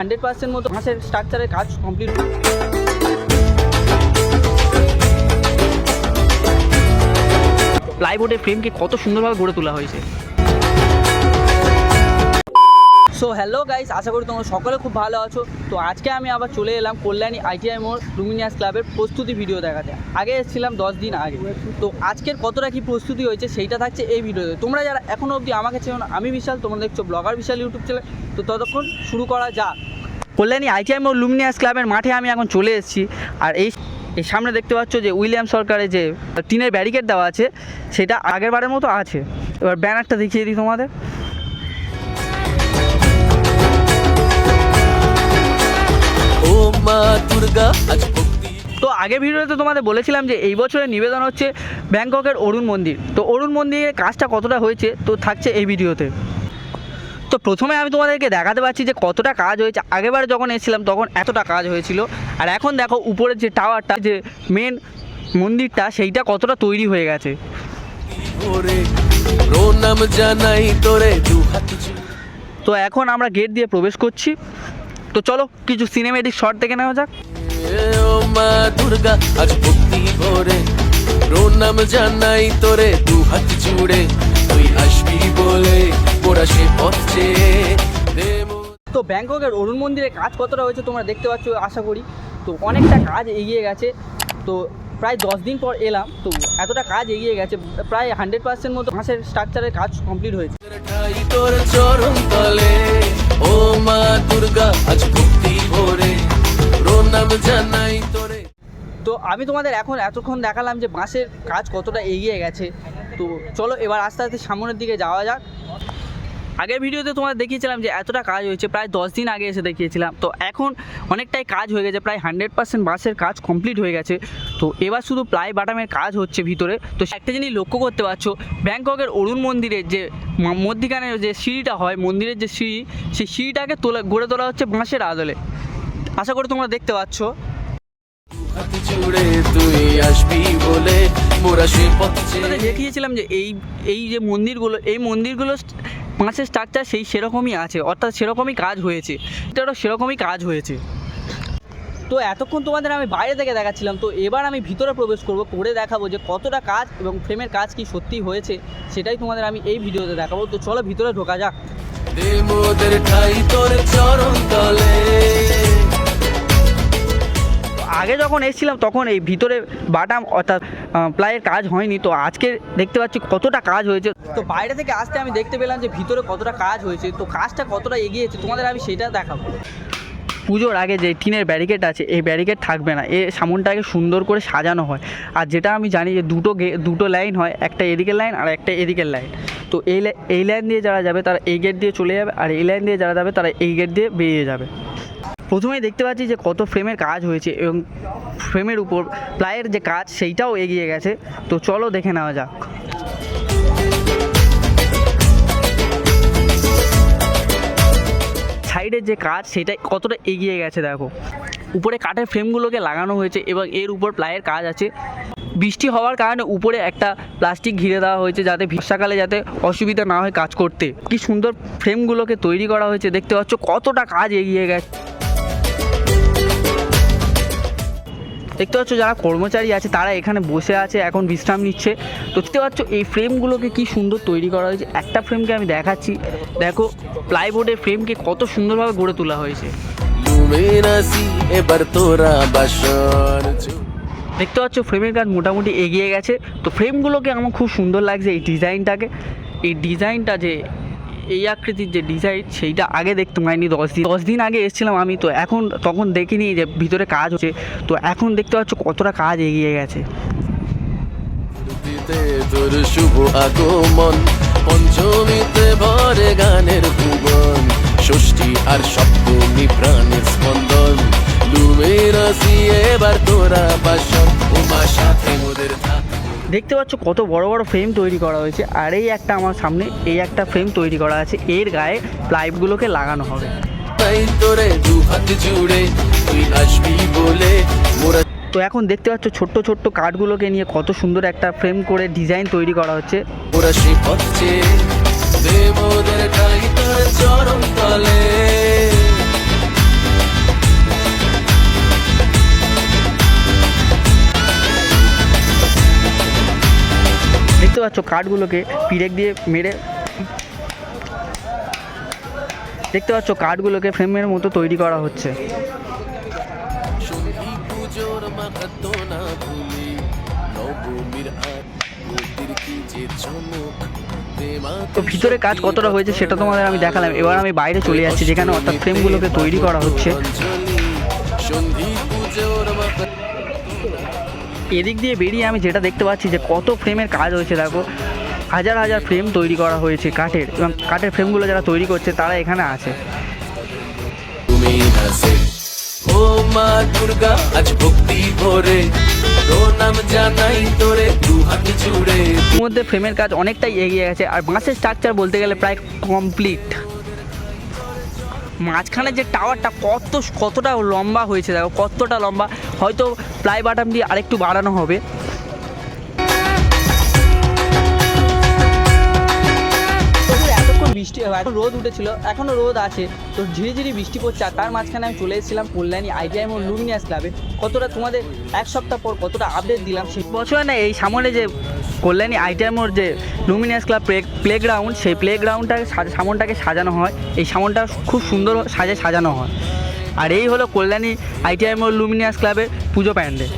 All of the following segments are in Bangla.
হান্ড্রেড পার্সেন্ট মতো হাঁসের স্ট্রাকচারের কাজ কমপ্লিট প্লাইবোর্ডের ফ্রেমকে কত সুন্দরভাবে গড়ে তোলা হয়েছে। সো হ্যালো গাইস আশা করি তোমরা সকলে খুব ভালো আছো। তো আজকে আমি আবার চলে এলাম কল্যাণী আইটিআই মোড় লুমিনিয়াস ক্লাবের প্রস্তুতি ভিডিও দেখাতে। আগে এসেছিলাম দশ দিন আগে। তো আজকের কতটা কি প্রস্তুতি হয়েছে সেইটা থাকছে এই ভিডিওতে। তোমরা যারা এখনও অবধি আমাকে চেনো আমি বিশাল, তোমরা দেখছ ব্লগার বিশাল ইউটিউব চ্যানেল। তো ততক্ষণ শুরু করা যাক। কল্যাণী আইটিআই মোড় লুমিনিয়াস ক্লাবের মাঠে আমি এখন চলে এসেছি। আর এই এই সামনে দেখতে পাচ্ছ যে উইলিয়াম সরকারের যে টিনের ব্যারিকেড দেওয়া আছে, সেটা আগের বারের মতো আছে। এবার ব্যানারটা দেখিয়ে দিই তোমাদের। ও মা দুর্গা আজ তো আগে ভিডিওতে তোমাদের বলেছিলাম যে এই বছরের নিবেদন হচ্ছে ব্যাংককের অরুণ মন্দির। তো অরুণ মন্দিরের কাজটা কতটা হয়েছে? তো থাকছে এই ভিডিওতে। তো প্রথমে আমি তোমাদেরকে দেখাতে পাচ্ছি যে কতটা কাজ হয়েছে। আগেবার যখন এসেছিলাম তখন এতটা কাজ হয়েছিল। আর এখন দেখো উপরের যে টাওয়ারটা যে মেন মন্দিরটা সেইটা কতটা তৈরি হয়ে গেছে। তো এখন আমরা গেট দিয়ে প্রবেশ করছি। তো চলো কিছু সিনেমেটিক শট দেখে নেওয়া যাক। মা দুর্গা আজ ভক্তি ভরে। প্রণাম জানাই তোরে দু হাত জুড়ে। তুই আসবি বলে মোরা সে পথ তো ব্যাংককের অরুণ মন্দিরের কাজ কতটা হয়েছে তোমরা দেখতে পাচ্ছ আশা করি। তো অনেকটা কাজ এগিয়ে গেছে। তো প্রায় দশ দিন পর এলাম। তো এতটা কাজ এগিয়ে গেছে প্রায় হান্ড্রেড পার্সেন্ট মতো হাঁসের স্ট্রাকচারের কাজ কমপ্লিট হয়েছে। ও মা দুর্গা, আজ ভক্তি ভরে। প্রণাম জানাই তোরে। তো আমি তোমাদের এখন এতক্ষণ দেখালাম যে বাঁশের কাজ কতটা এগিয়ে গেছে। তো চলো এবার আস্তে আস্তে সামনের দিকে যাওয়া যাক। আগের ভিডিওতে তোমাদের দেখিয়েছিলাম যে এতটা কাজ হয়েছে, প্রায় দশ দিন আগে এসে দেখিয়েছিলাম। তো এখন অনেকটাই কাজ হয়ে গেছে, প্রায় হান্ড্রেড পার্সেন্ট বাসের কাজ কমপ্লিট হয়ে গেছে। তো এবার শুধু প্লাই বাটামের কাজ হচ্ছে ভিতরে। তো একটা জিনিস লক্ষ্য করতে পারছ, ব্যাংককের অরুণ মন্দিরের যে ম- মধ্যিখানের যে সিঁড়িটা হয়, মন্দিরের যে সিঁড়ি, সেই সিঁড়িটাকে তোলা, গড়ে তোলা হচ্ছে বাঁশের আদলে। আশা করি তোমরা দেখতে পাচ্ছ। দেখিয়েছিলাম যে এই এই যে মন্দিরগুলো, এই মন্দিরগুলো পাঁচের স্ট্রাকচার সেই সেরকমই আছে, অর্থাৎ সেরকমই কাজ হয়েছে। এটারও সেরকমই কাজ হয়েছে। তো এতক্ষণ তোমাদের আমি বাইরে থেকে দেখাচ্ছিলাম, তো এবার আমি ভিতরে প্রবেশ করব, করে দেখাবো যে কতটা কাজ এবং ফ্রেমের কাজ কি সত্যি হয়েছে, সেটাই তোমাদের আমি এই ভিডিওতে দেখাবো। তো চলো ভিতরে ঢোকা যাক। আগে যখন এসেছিলাম তখন এই ভিতরে বাটাম অর্থাৎ প্লাইয়ের কাজ হয়নি। তো আজকে দেখতে পাচ্ছি কতটা কাজ হয়েছে। তো বাইরে থেকে আসতে আমি দেখতে পেলাম যে ভিতরে কতটা কাজ হয়েছে। তো কাজটা কতটা এগিয়েছে তোমাদের আমি সেটা দেখাবো। পুজোর আগে যে টিনের ব্যারিকেড আছে এই ব্যারিকেড থাকবে না। এ সামনটাকে সুন্দর করে সাজানো হয়। আর যেটা আমি জানি যে দুটো গে দুটো লাইন হয় একটা এদিকের লাইন আর একটা এদিকের লাইন তো এই এই লাইন দিয়ে যারা যাবে তারা এই গেট দিয়ে চলে যাবে। আর এই লাইন দিয়ে যারা যাবে তারা এই গেট দিয়ে বেরিয়ে যাবে। প্রথমেই দেখতে পাচ্ছি যে কত ফ্রেমের কাজ হয়েছে এবং ফ্রেমের উপর প্লায়ের যে কাজ সেইটাও এগিয়ে গেছে। তো চলো দেখে নেওয়া যাক। সাইডের যে কাজ সেটা কতটা এগিয়ে গেছে দেখো। উপরে কাঠের ফ্রেমগুলোকে লাগানো হয়েছে এবং এর উপর প্লাইয়ের কাজ আছে। বৃষ্টি হওয়ার কারণে উপরে একটা প্লাস্টিক ঘিরে দেওয়া হয়েছে যাতে বর্ষাকালে যাতে অসুবিধা না হয় কাজ করতে। কি সুন্দর ফ্রেমগুলোকে তৈরি করা হয়েছে, দেখতে পাচ্ছ কতটা কাজ এগিয়ে গেছে। দেখতে পাচ্ছ যারা কর্মচারী আছে, তারা এখানে বসে আছে, এখন বিশ্রাম নিচ্ছে। তো দেখতে পাচ্ছ এই ফ্রেমগুলোকে কি সুন্দর তৈরি করা হয়েছে। একটা ফ্রেমকে আমি দেখাচ্ছি। দেখো প্লাইবোর্ডের ফ্রেমকে কত সুন্দরভাবে গড়ে তোলা হয়েছে। দেখতে পাচ্ছ, ফ্রেমের কাজ মোটামুটি এগিয়ে গেছে। তো ফ্রেমগুলোকে আমার খুব সুন্দর লাগছে এই ডিজাইনটাকে। এই ডিজাইনটা যে এই আকৃতির যে ডিজাইন সেইটা আগে দেখতে পাইনি দশ দিন দশ দিন আগে এসেছিলাম আমি, তো এখন তখন দেখিনি যে ভিতরে কাজ হচ্ছে, তো এখন দেখতে পাচ্ছ কতটা কাজ এগিয়ে গেছে। পঞ্চমীতে ভরে গানের ভুবন ষষ্ঠী আর সপ্তমী প্রাণের স্পন্দন লুমেনাসি এবার তোরা বাসন দেখতে পাচ্ছ কত বড় বড় ফ্রেম তৈরি করা হয়েছে। আর এই একটা আমার সামনে, এই একটা ফ্রেম তৈরি করা আছে। এর গায়ে প্লাইপগুলোকে লাগানো হবে। তো এখন দেখতে পাচ্ছ ছোট্ট ছোট্ট কাঠগুলোকে নিয়ে কত সুন্দর একটা ফ্রেম করে ডিজাইন তৈরি করা হচ্ছে। মোরা সে পথ চেয়ে দে মোদের ঠাই তোর চরণ তলে। কাঠগুলোকে পিরেক দিয়ে মেরে? দেখতে পাচ্ছ কাঠগুলোকে ফ্রেমের মতো তৈরি করা হচ্ছে। তো ভিতরে কাজ কতটা হয়েছে সেটা তোমাদের আমি দেখালাম। এবার আমি বাইরে চলে যাচ্ছি, যেখানে অর্থাৎ ফ্রেমগুলোকে তৈরি করা হচ্ছে। এদিক দিয়ে বেরিয়ে আমি যেটা দেখতে পাচ্ছি যে কত ফ্রেমের কাজ হয়েছে দেখো। হাজার হাজার ফ্রেম তৈরি করা হয়েছে কাঠের এবং কাঠের ফ্রেমগুলো যারা তৈরি করছে তারা এখানে আছে। ও মা দুর্গা আজ ভক্তি ভরে। মধ্যে ফ্রেমের কাজ অনেকটাই এগিয়ে গেছে আর বাঁশের স্ট্রাকচার বলতে গেলে প্রায় কমপ্লিট মাঝখানে যে টাওয়ারটা কত কতটা লম্বা হয়েছে দেখো কতটা লম্বা। হয়তো প্লাই বাটাম দিয়ে আরেকটু বাড়ানো হবে। বৃষ্টি এখন রোদ উঠেছিল এখনও রোদ আছে। তো ঝিরি ঝিরি বৃষ্টি পড়ছে আর তার মাঝখানে আমি চলে এসেছিলাম কল্যাণী আইটিআইএম ও লুমিনিয়াস ক্লাবে। কতটা তোমাদের এক সপ্তাহ পর কতটা আপডেট দিলাম সেই বছর না এই সামনে যে কল্যাণী আইটিআইএম ওর যে লুমিনিয়াস ক্লাব প্লে গ্রাউন্ড সেই প্লে গ্রাউন্ডটাকে সামনটাকে সাজানো হয়। এই সামনটা খুব সুন্দর সাজে সাজানো হয়। আর এই হলো কল্যাণী আইটিআইএম ও লুমিনিয়াস ক্লাবের পুজো প্যান্ডেল।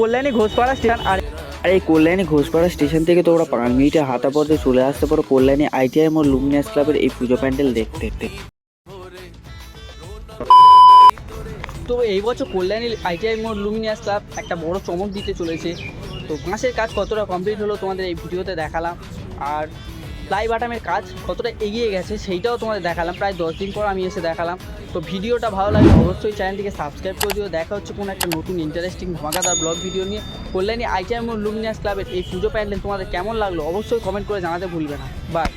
কল্যাণী ঘোষপাড়া স্টেশন, আর আর এই কল্যাণী ঘোষপাড়া স্টেশন থেকে তোমরা পাঁচ মিনিটে হাঁটা পথে চলে আসতে পারো কল্যাণী আইটিআই ও লুমিনিয়াস ক্লাবের এই পুজো প্যান্ডেল দেখতে দেখতে। তো এই বছর কল্যাণী আইটিআই মোড় লুমিনিয়াস ক্লাব একটা বড় চমক দিতে চলেছে। তো বাঁশের কাজ কতটা কমপ্লিট হলো তোমাদের এই ভিডিওতে দেখালাম। আর প্লাই বাটামের কাজ কতটা এগিয়ে গেছে সেইটাও তোমাদের দেখালাম। প্রায় দশ দিন পর আমি এসে দেখালাম। তো ভিডিওটা ভালো লাগলে অবশ্যই চ্যানেলটিকে সাবস্ক্রাইব করে দিও। দেখা হচ্ছে কোনো একটা নতুন ইন্টারেস্টিং ধামাকাদার ব্লগ ভিডিও নিয়ে। কল্যাণী আইটিআই মোড় লুমিনিয়াস ক্লাবের এই পুজো প্যান্ডেল তোমাদের কেমন লাগল অবশ্যই কমেন্ট করে জানাতে ভুলবে না। বাই